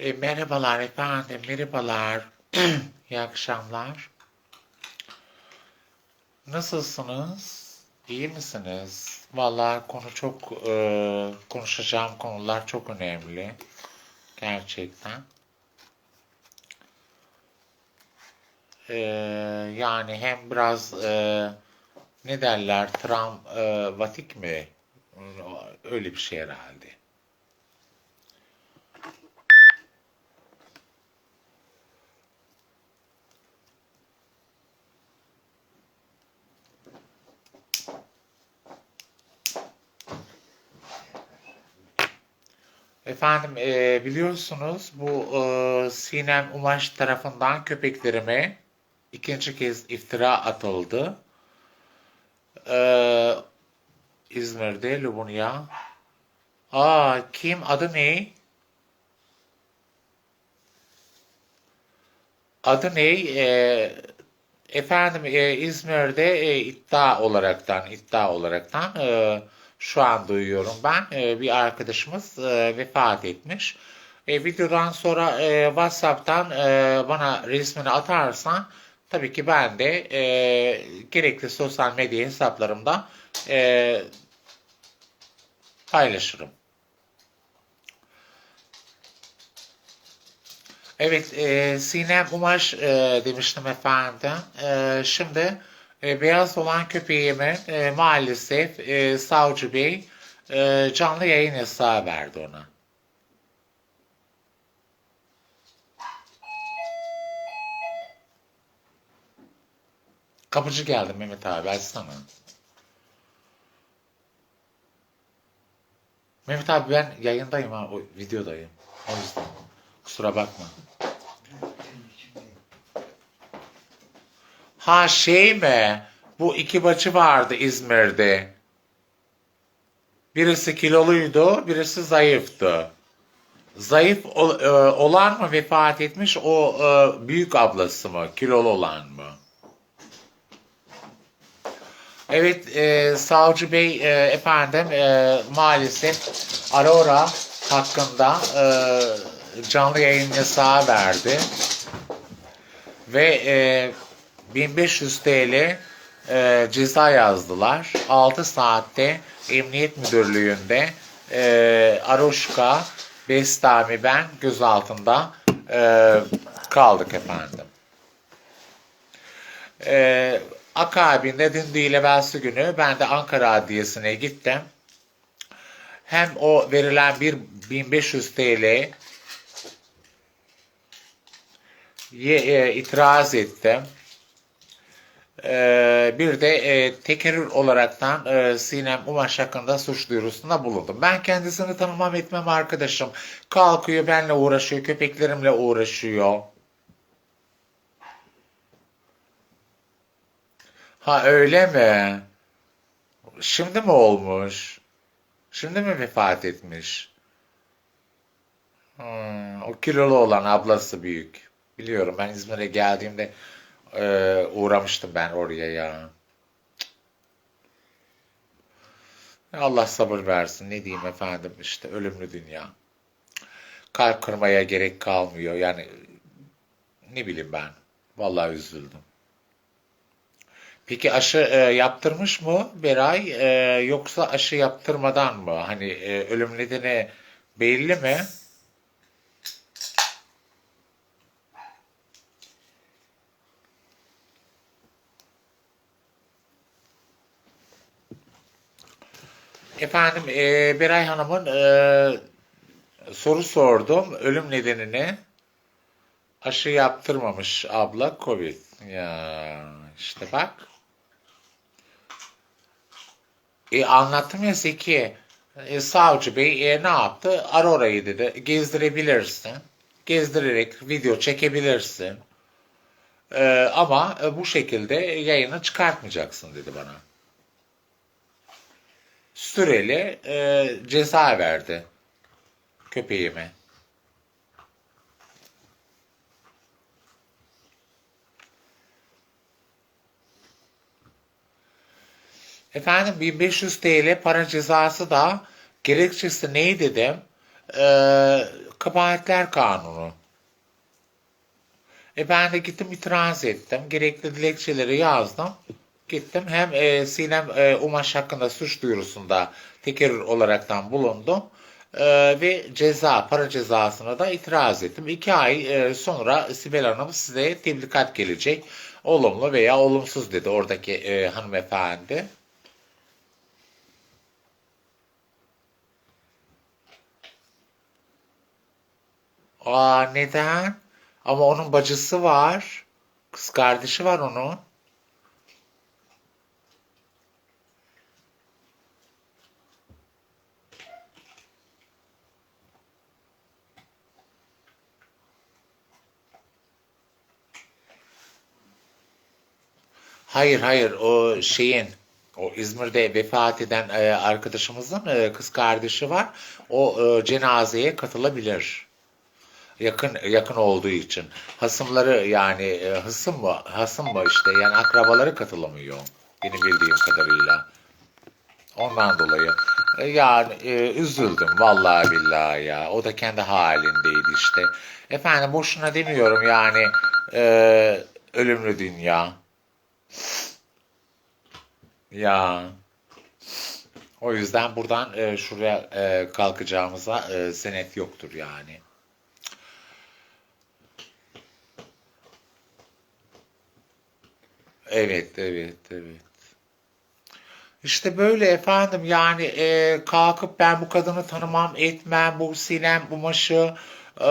E, merhabalar efendim, merhabalar. İyi akşamlar. Nasılsınız? İyi misiniz? Vallahi konu çok, e, konuşacağım konular çok önemli. Gerçekten. E, yani hem biraz e, ne derler, travmatik mi? Öyle bir şey herhalde. Efendim e, biliyorsunuz bu e, Sinem Umaş tarafından köpeklerime ikinci kez iftira atıldı. E, İzmir'de Lubunya. Aa kim adı ne? Adı ne? E, efendim e, İzmir'de e, iddia olaraktan iddia olaraktan e, şu an duyuyorum ben. E, bir arkadaşımız e, vefat etmiş. E, videodan sonra e, WhatsApp'tan e, bana resmini atarsan tabii ki ben de e, gerekli sosyal medya hesaplarımda e, paylaşırım. Evet, e, Sinem Umaş e, demiştim efendim. E, şimdi e, beyaz olan köpeğimi e, maalesef e, Savcı Bey e, canlı yayın yasağı verdi ona. Kapıcı geldi Mehmet abi açsana. Mehmet abi ben yayındayım ha, o videodayım. O yüzden. Kusura bakma. Ha şey mi? Bu iki bacı vardı İzmir'de. Birisi kiloluydu, birisi zayıftı. Zayıf e, olan mı vefat etmiş, o e, büyük ablası mı, kilolu olan mı? Evet, e, Savcı Bey e, efendim e, maalesef Aurora hakkında e, canlı yayın yasağı verdi. Ve e, 1500 TL e, ceza yazdılar. 6 saatte Emniyet Müdürlüğü'nde e, Aroşka, Bestami ben gözaltında e, kaldık efendim. E, akabinde dün değil evvelsi günü ben de Ankara Adliyesi'ne gittim. Hem o verilen bir 1500 TL e, itiraz ettim. E, bir de e, olaraktan e, Sinem Umaş hakkında suç duyurusunda bulundum. Ben kendisini tanımam etmem arkadaşım. Kalkıyor benimle uğraşıyor, köpeklerimle uğraşıyor. Ha öyle mi? Şimdi mi olmuş? Şimdi mi vefat etmiş? Hmm, o kilolu olan ablası büyük. Biliyorum ben İzmir'e geldiğimde e, uğramıştım ben oraya ya. Allah sabır versin. Ne diyeyim efendim işte ölümlü dünya. Kalp kırmaya gerek kalmıyor. Yani ne bileyim ben. Vallahi üzüldüm. Peki aşı e, yaptırmış mı Beray E, yoksa aşı yaptırmadan mı? Hani e, ölüm nedeni belli mi? Efendim e, Beray Hanım'ın e, soru sordum. Ölüm nedenini aşı yaptırmamış abla Covid. Ya işte bak. E, anlattım ya Zeki. E, savcı bey e, ne yaptı? Aurora'yı dedi. Gezdirebilirsin. Gezdirerek video çekebilirsin. E, ama e, bu şekilde yayını çıkartmayacaksın dedi bana. Süreli e, ceza verdi köpeğime. Efendim 1500 TL para cezası da gerekçesi neydi dedim. e, kabahatler kanunu. E ben de gittim itiraz ettim. Gerekli dilekçeleri yazdım. Gittim hem e, Sinem e, Umaş hakkında suç duyurusunda tekerrür olaraktan bulundum. E, ve ceza, para cezasına da itiraz ettim. İki ay e, sonra Sibel Hanım size tebligat gelecek. Olumlu veya olumsuz dedi oradaki e, hanımefendi. Aa neden? Ama onun bacısı var. Kız kardeşi var onun. Hayır hayır o şeyin o İzmir'de vefat eden e, arkadaşımızın e, kız kardeşi var. O e, cenazeye katılabilir. Yakın yakın olduğu için. Hasımları yani e, hısım mı? Hasım mı işte yani akrabaları katılamıyor. Benim bildiğim kadarıyla. Ondan dolayı. E, yani e, üzüldüm vallahi billahi ya. O da kendi halindeydi işte. Efendim boşuna demiyorum yani e, ölümlü dünya. Ya. O yüzden buradan e, şuraya e, kalkacağımıza e, senet yoktur yani. Evet, evet, evet. İşte böyle efendim yani e, kalkıp ben bu kadını tanımam etmem bu sinem bu maşı e,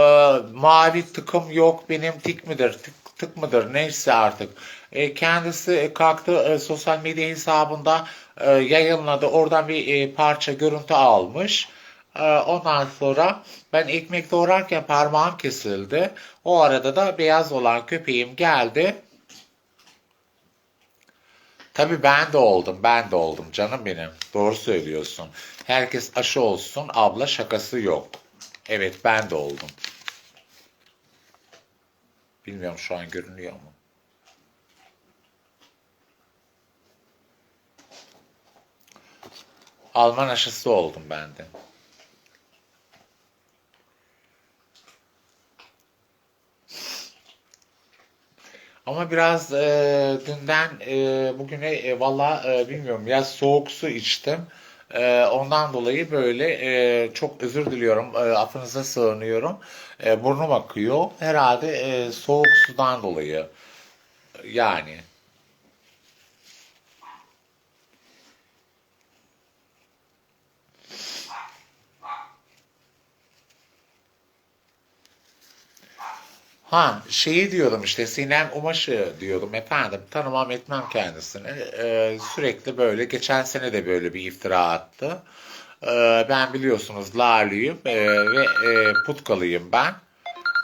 mavi tıkım yok benim tik midir tık, tık mıdır neyse artık E, kendisi kalktı e, sosyal medya hesabında e, yayınladı oradan bir e, parça görüntü almış E, ondan sonra ben ekmek doğrarken parmağım kesildi o arada da beyaz olan köpeğim geldi Tabii ben de oldum, ben de oldum canım benim. Doğru söylüyorsun. Herkes aşı olsun, abla şakası yok. Evet ben de oldum. Bilmiyorum şu an görünüyor mu? Alman aşısı oldum ben de. Ama biraz e, dünden e, bugüne e, valla e, bilmiyorum ya soğuk su içtim. E, ondan dolayı böyle e, çok özür diliyorum. E, affınıza sığınıyorum. E, burnum akıyor. Herhalde e, soğuk sudan dolayı. Yani. Ha şeyi diyordum işte Sinem Umaş'ı diyordum efendim. Tanımam etmem kendisini. Ee, sürekli böyle geçen sene de böyle bir iftira attı. Ee, ben biliyorsunuz Larlıyım ee, ve e, Putkalıyım ben.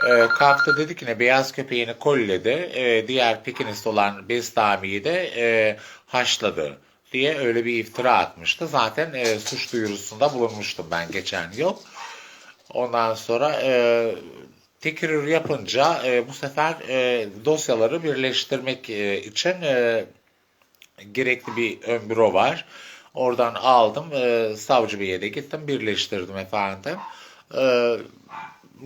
Ee, kalktı dedi ki ne beyaz köpeğini kolledi ee, diğer Pekinist olan Bestami'yi de e, haşladı diye öyle bir iftira atmıştı. Zaten e, suç duyurusunda bulunmuştum ben geçen yıl. Ondan sonra e, tekrar yapınca e, bu sefer e, dosyaları birleştirmek e, için e, gerekli bir ön büro var. Oradan aldım. E, savcı beye de gittim. Birleştirdim efendim. E,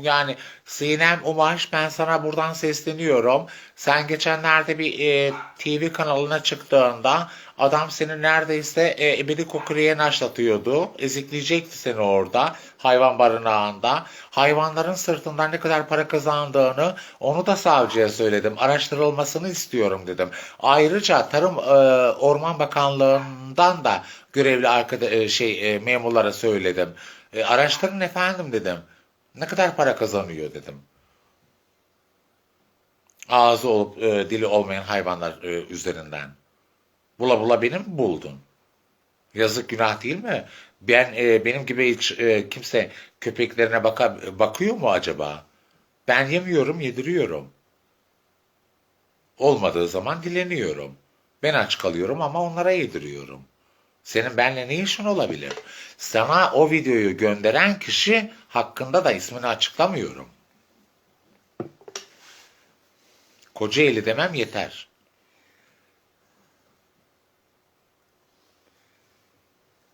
yani Sinem Umaş ben sana buradan sesleniyorum. Sen geçenlerde bir e, TV kanalına çıktığında adam seni neredeyse e, ebedi kokuruya naşlatıyordu. Ezikleyecekti seni orada hayvan barınağında. Hayvanların sırtından ne kadar para kazandığını onu da savcıya söyledim. Araştırılmasını istiyorum dedim. Ayrıca Tarım e, Orman Bakanlığı'ndan da görevli arkada, e, şey e, memurlara söyledim. E, araştırın efendim dedim. Ne kadar para kazanıyor dedim. Ağzı olup e, dili olmayan hayvanlar e, üzerinden. Bula bula benim buldun. Yazık günah değil mi? Ben e, benim gibi hiç e, kimse köpeklerine baka, bakıyor mu acaba? Ben yemiyorum, yediriyorum. Olmadığı zaman dileniyorum. Ben aç kalıyorum ama onlara yediriyorum. Senin benimle ne işin olabilir? Sana o videoyu gönderen kişi hakkında da ismini açıklamıyorum. Kocaeli demem yeter.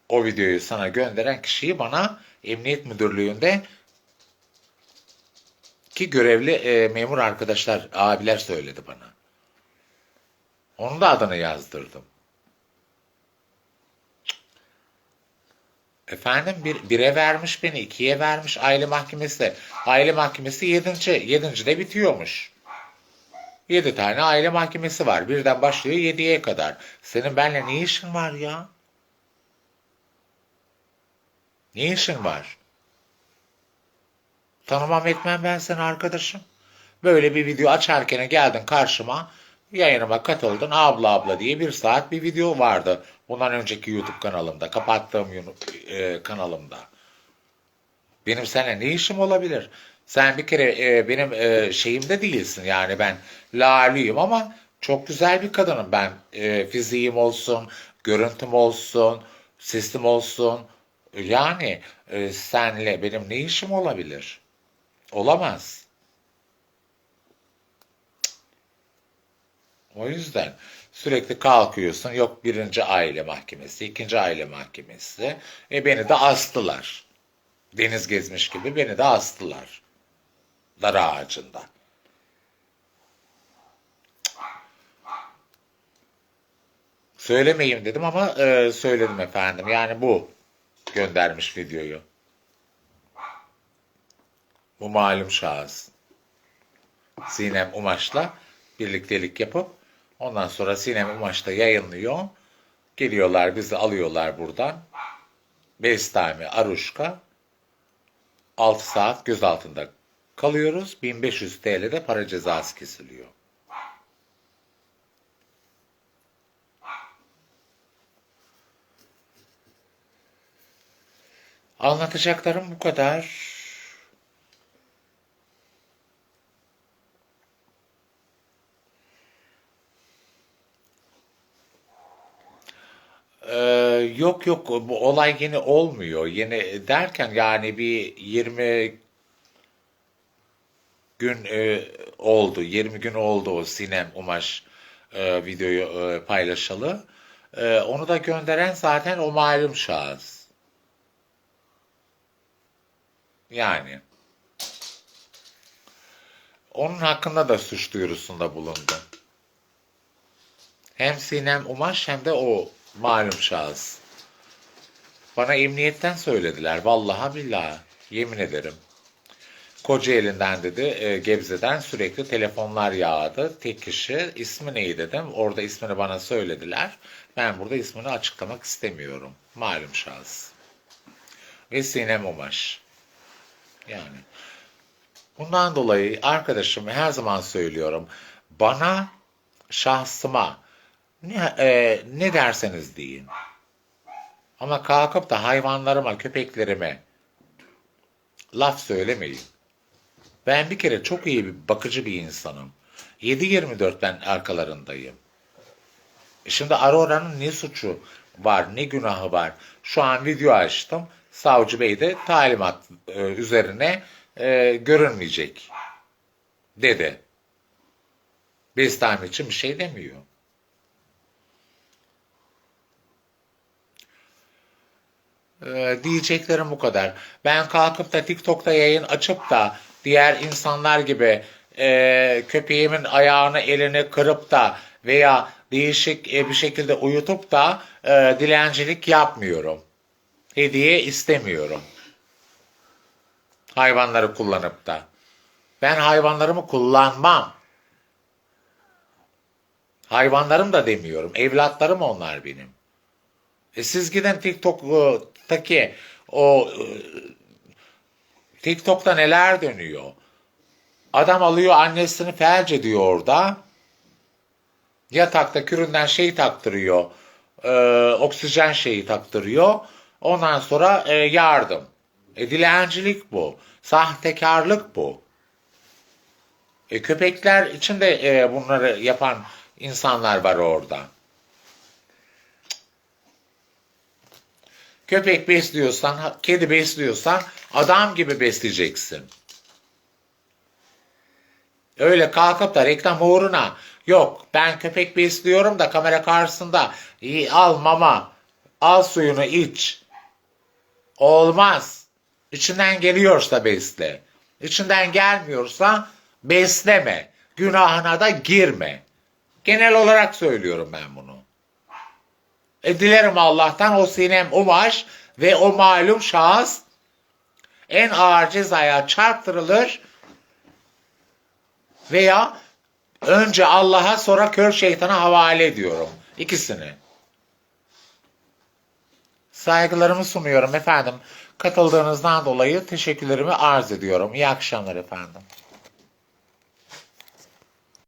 O videoyu sana gönderen kişiyi bana Emniyet Müdürlüğü'nde Ki görevli e, memur arkadaşlar, abiler söyledi bana. Onun da adını yazdırdım. Efendim bir, bire vermiş beni, ikiye vermiş aile mahkemesi. Aile mahkemesi yedinci, yedincide bitiyormuş. Yedi tane aile mahkemesi var. Birden başlıyor yediye kadar. Senin benimle ne işin var ya? Ne işin var? Tanımam etmem ben seni arkadaşım. Böyle bir video açarken geldin karşıma, yayınıma katıldın abla abla diye bir saat bir video vardı. Bundan önceki YouTube kanalımda, kapattığım e, kanalımda. Benim seninle ne işim olabilir? Sen bir kere e, benim e, şeyimde değilsin yani ben laliyim ama çok güzel bir kadınım ben. E, fiziğim olsun, görüntüm olsun, sesim olsun. Yani e, senle benim ne işim olabilir? Olamaz. O yüzden sürekli kalkıyorsun. Yok birinci aile mahkemesi, ikinci aile mahkemesi. E beni de astılar. Deniz gezmiş gibi beni de astılar. Dar ağacında. Söylemeyeyim dedim ama e, söyledim efendim. Yani bu göndermiş videoyu. Bu malum şahıs. Sinem Umaş'la birliktelik yapıp ondan sonra Sinem Umaş da yayınlıyor. Geliyorlar bizi alıyorlar buradan. Bestami, Aruşka 6 saat gözaltında kalıyoruz. 1500 TL'de para cezası kesiliyor. Anlatacaklarım bu kadar. Ee, yok yok bu olay yeni olmuyor. Yeni derken yani bir 20 gün e, oldu. 20 gün oldu o Sinem Umaş e, videoyu e, paylaşalı. E, onu da gönderen zaten o malum şahıs. Yani. Onun hakkında da suç duyurusunda bulundu. Hem Sinem Umaş hem de o malum şahıs. Bana emniyetten söylediler. Vallahi billahi. Yemin ederim. Kocaeli'nden dedi, e, Gebze'den sürekli telefonlar yağdı. Tek kişi, ismi neydi dedim. Orada ismini bana söylediler. Ben burada ismini açıklamak istemiyorum. Malum şahıs. Ve Sinem Umaş. Yani. Bundan dolayı arkadaşım her zaman söylüyorum. Bana, şahsıma ne, e, ne derseniz deyin. Ama kalkıp da hayvanlarıma, köpeklerime laf söylemeyin. Ben bir kere çok iyi bir bakıcı bir insanım. 7-24 ben arkalarındayım. E Şimdi Aurora'nın ne suçu var, ne günahı var? Şu an video açtım. Savcı Bey de talimat e, üzerine e, görünmeyecek dedi. Bestami için bir şey demiyor. Ee, diyeceklerim bu kadar. Ben kalkıp da TikTok'ta yayın açıp da diğer insanlar gibi e, köpeğimin ayağını elini kırıp da veya değişik e, bir şekilde uyutup da e, dilencilik yapmıyorum. Hediye istemiyorum. Hayvanları kullanıp da. Ben hayvanlarımı kullanmam. Hayvanlarım da demiyorum. Evlatlarım onlar benim. E siz gidin TikTok'taki o e, TikTok'ta neler dönüyor? Adam alıyor annesini felç ediyor orada. Yatakta küründen şey taktırıyor. e, oksijen şeyi taktırıyor. Ondan sonra e, yardım. E, dilencilik bu. Sahtekarlık bu. E, köpekler için de e, bunları yapan insanlar var orada. Köpek besliyorsan, kedi besliyorsan adam gibi besleyeceksin. Öyle kalkıp da reklam uğruna yok ben köpek besliyorum da kamera karşısında iyi al mama al suyunu iç. Olmaz. İçinden geliyorsa besle. İçinden gelmiyorsa besleme. Günahına da girme. Genel olarak söylüyorum ben bunu. E, dilerim Allah'tan o Sinem Umaş ve o malum şahıs en ağır cezaya çarptırılır veya önce Allah'a sonra kör şeytana havale ediyorum. İkisini. Saygılarımı sunuyorum efendim. Katıldığınızdan dolayı teşekkürlerimi arz ediyorum. İyi akşamlar efendim.